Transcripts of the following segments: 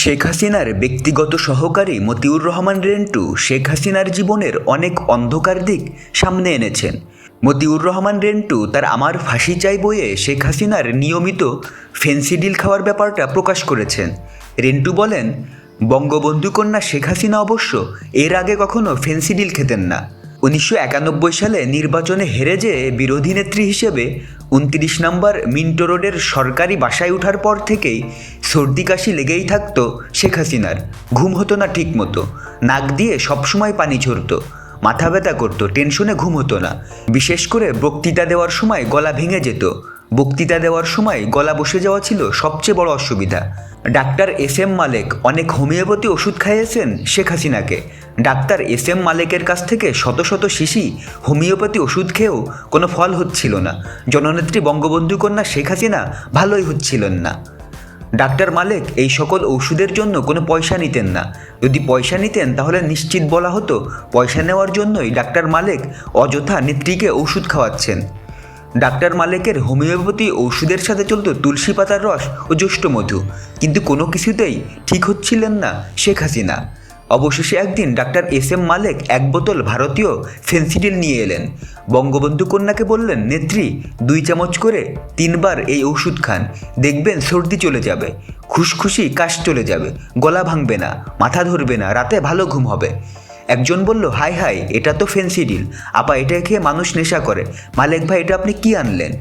শেখ হাসিনার ব্যক্তিগত সহকারী মতিউর রহমান রেন্টু শেখ হাসিনার জীবনের অনেক অন্ধকার দিক সামনে এনেছেন। মতিউর রহমান রেন্টু তার আমার ফাঁসি চাই বইয়ে শেখ হাসিনার নিয়মিত ফেন্সিডিল খাওয়ার ব্যাপারটা প্রকাশ করেছেন। রেন্টু বলেন বঙ্গবন্ধু কন্যা শেখ হাসিনা অবশ্য এর আগে কখনো ফেন্সিডিল খেতেন না। উনিশশো একানব্বই সালে নির্বাচনে হেরে যেয়ে বিরোধী নেত্রী হিসেবে উনত্রিশ নম্বর মিন্টো রোডের সরকারি বাসায় ওঠার পর থেকেই সর্দি কাশি লেগেই থাকতো শেখ হাসিনার। ঘুম হতো না ঠিক মতো নাক দিয়ে সবসময় পানি ঝরতো। মাথা ব্যথা করতো, টেনশনে ঘুম হতো না। বিশেষ করে বক্তৃতা দেওয়ার সময় গলা ভেঙে যেত। বক্তৃতা দেওয়ার সময় গলা বসে যাওয়া ছিল সবচেয়ে বড় অসুবিধা। ডাক্তার এস এম মালেক অনেক হোমিওপ্যাথি ওষুধ খাইয়েছেন শেখ হাসিনাকে। ডাক্তার এস এম মালেকের কাছ থেকে শত শত শিশি হোমিওপ্যাথি ওষুধ খেয়েও কোনো ফল হচ্ছিল না। জননেত্রী বঙ্গবন্ধু কন্যা শেখ হাসিনা ভালোই হচ্ছিলেন না। ডাক্তার মালেক, এই সকল ওষুধের জন্য কোনো পয়সা নিতেন না। যদি পয়সা নিতেন, তাহলে নিশ্চিত বলা হতো, পয়সা নেওয়ার জন্যই ডাক্তার মালেক অযথা নেত্রীকে ওষুধ খাওয়াচ্ছেন। ডাক্তার মালেকের হোমিওপ্যাথি ওষুধের সাথে চলত তুলসী পাতার রস ও জ্যৈষ্ঠ মধু। কিন্তু কোনো কিছুতেই ঠিক হচ্ছিলেন না শেখ হাসিনা। অবশেষে একদিন ডাক্তার এস এম মালেক এক বোতল ভারতীয় ফেন্সিডিল নিয়ে এলেন। বঙ্গবন্ধু কন্যাকে বললেন, নেত্রী, দুই চামচ করে তিনবার এই ওষুধ খান। দেখবেন সর্দি চলে যাবে, খুশখুশি কাশ চলে যাবে, গলা ভাঙবে না, মাথা ধরবে না, রাতে ভালো ঘুম হবে। একজন বলল, হাই হাই, এটা তো ফেন্সিডিল। আপা এটা খেয়ে মানুষ নেশা করে। মালেক ভাই, এটা আপনি কি আনলেন?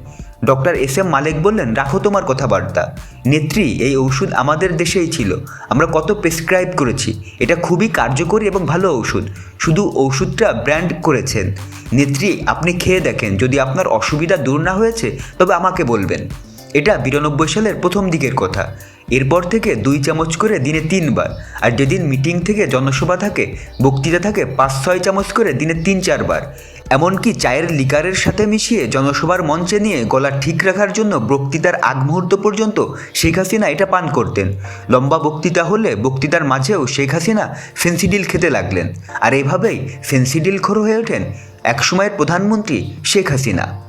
ডক্টর এস এম মালিক বললেন, রাখো তোমার কথাবার্তা। নেত্রী, এই ঔষধ আমাদের দেশেই ছিল। আমরা কত প্রেসক্রাইব করেছি। এটা খুবই কার্যকরী এবং ভালো ঔষধ। শুধু ওষুধটা ব্র্যান্ড করেছেন। নেত্রী, আপনি খেয়ে দেখেন। যদি আপনার অসুবিধা দূর না হয়েছে, তবে আমাকে বলবেন। এটা বিরানব্বই সালের প্রথম দিকের কথা। এরপর থেকে দুই চামচ করে দিনে তিনবার। আর যেদিন মিটিং থেকে জনসভা থাকে, বক্তৃতা থাকে, পাঁচ ছয় চামচ করে দিনে তিন চারবার। এমনকি চায়ের লিকারের সাথে মিশিয়ে জনসভার মঞ্চে নিয়ে গলা ঠিক রাখার জন্য বক্তৃতার আগ মুহূর্ত পর্যন্ত শেখ হাসিনা এটা পান করতেন। লম্বা বক্তৃতা হলে বক্তৃতার মাঝেও শেখ হাসিনা ফেন্সিডিল খেতে লাগলেন। আর এভাবেই ফেন্সিডিল খোর হয়ে ওঠেন একসময়ের প্রধানমন্ত্রী শেখ হাসিনা।